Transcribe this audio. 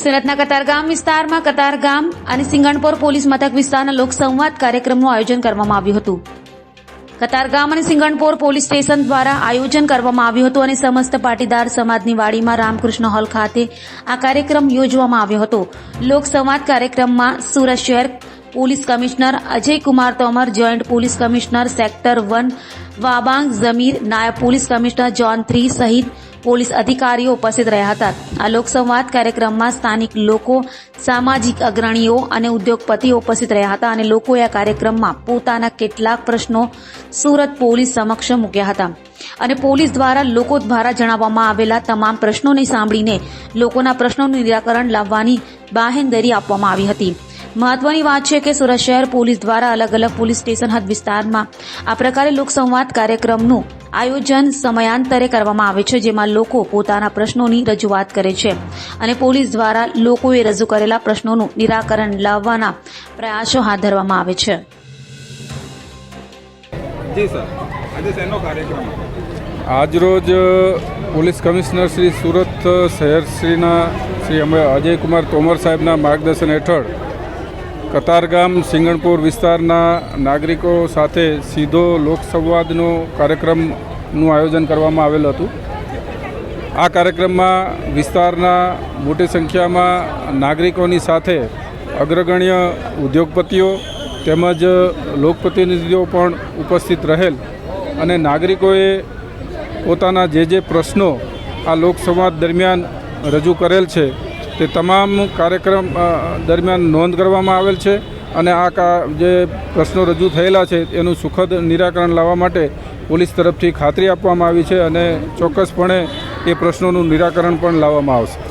સુરતના કતારગામ વિસ્તારમાં કતારગામ અને સિંગણપોર પોલીસ મથક વિસ્તારના લોકસંવાદ કાર્યક્રમનું આયોજન કરવામાં આવ્યું હતું. કતારગામ અને સિંગણપોર પોલીસ સ્ટેશન દ્વારા આયોજન કરવામાં આવ્યું હતું અને સમસ્ત પાટીદાર સમાજની વાડીમાં રામકૃષ્ણ હોલ ખાતે આ કાર્યક્રમ યોજવામાં આવ્યો હતો. લોકસંવાદ કાર્યક્રમમાં સુરત શહેર police commissioner Ajaykumar Tomar, joint police commissioner sector one, Wabang Jamir, નાયબ પોલીસ કમિશનર જોન થ્રી સહિત પોલીસ અધિકારીઓ ઉપસ્થિત રહ્યા હતા. આ લોકસંવાદ કાર્યક્રમમાં સ્થાનિક લોકો, સામાજિક અગ્રણીઓ અને ઉદ્યોગપતિઓ ઉપસ્થિત રહ્યા હતા અને લોકોએ આ કાર્યક્રમમાં પોતાના કેટલાક પ્રશ્નો સુરત પોલીસ સમક્ષ મૂક્યા હતા. અને પોલીસ દ્વારા લોકો દ્વારા જણાવવામાં આવેલા તમામ પ્રશ્નોને સાંભળીને લોકોના પ્રશ્નોનું નિરાકરણ લાવવાની બાહેંદરી આપવામાં આવી હતી. મહત્વની વાત છે કે સુરત શહેર પોલીસ દ્વારા અલગ અલગ પોલીસ સ્ટેશન હદ વિસ્તારમાં આ પ્રકારે લોકસંવાદ કાર્યક્રમનું આયોજન સમયાંતરે કરવામાં આવે છે જેમાં લોકો પોતાના પ્રશ્નોની રજૂઆત કરે છે અને પોલીસ દ્વારા લોકોએ રજૂ કરેલા પ્રશ્નોનું નિરાકરણ લાવવાના પ્રયાસો હાથ ધરવામાં આવે છે. જી સર. આજે શેનો કાર્યક્રમ? આજરોજ પોલીસ કમિશનર શ્રી સુરત શહેર શ્રીના શ્રી અમે અજયકુમાર તોમર સાહેબના માર્ગદર્શન હેઠળ કતારગામ સિંગણપુર વિસ્તારના નાગરિકો સાથે સીધો લોકસંવાદનો કાર્યક્રમનું આયોજન કરવામાં આવેલ હતું. આ કાર્યક્રમમાં વિસ્તારના મોટી સંખ્યામાં નાગરિકોની સાથે અગ્રગણ્ય ઉદ્યોગપતિઓ તેમજ લોકપ્રતિનિધિઓ પણ ઉપસ્થિત રહેલ અને નાગરિકોએ પોતાના જે જે પ્રશ્નો આ લોકસંવાદ દરમિયાન રજૂ કરેલ છે તે તમામ કાર્યક્રમ દરમિયાન નોંધ કરવામાં આવેલ છે અને આ કા, જે પ્રશ્નો રજૂ થયેલા છે એનું સુખદ નિરાકરણ લાવવા માટે પોલીસ તરફથી ખાતરી આપવામાં આવી છે અને ચોક્કસપણે એ પ્રશ્નોનું નિરાકરણ પણ લાવવામાં આવશે.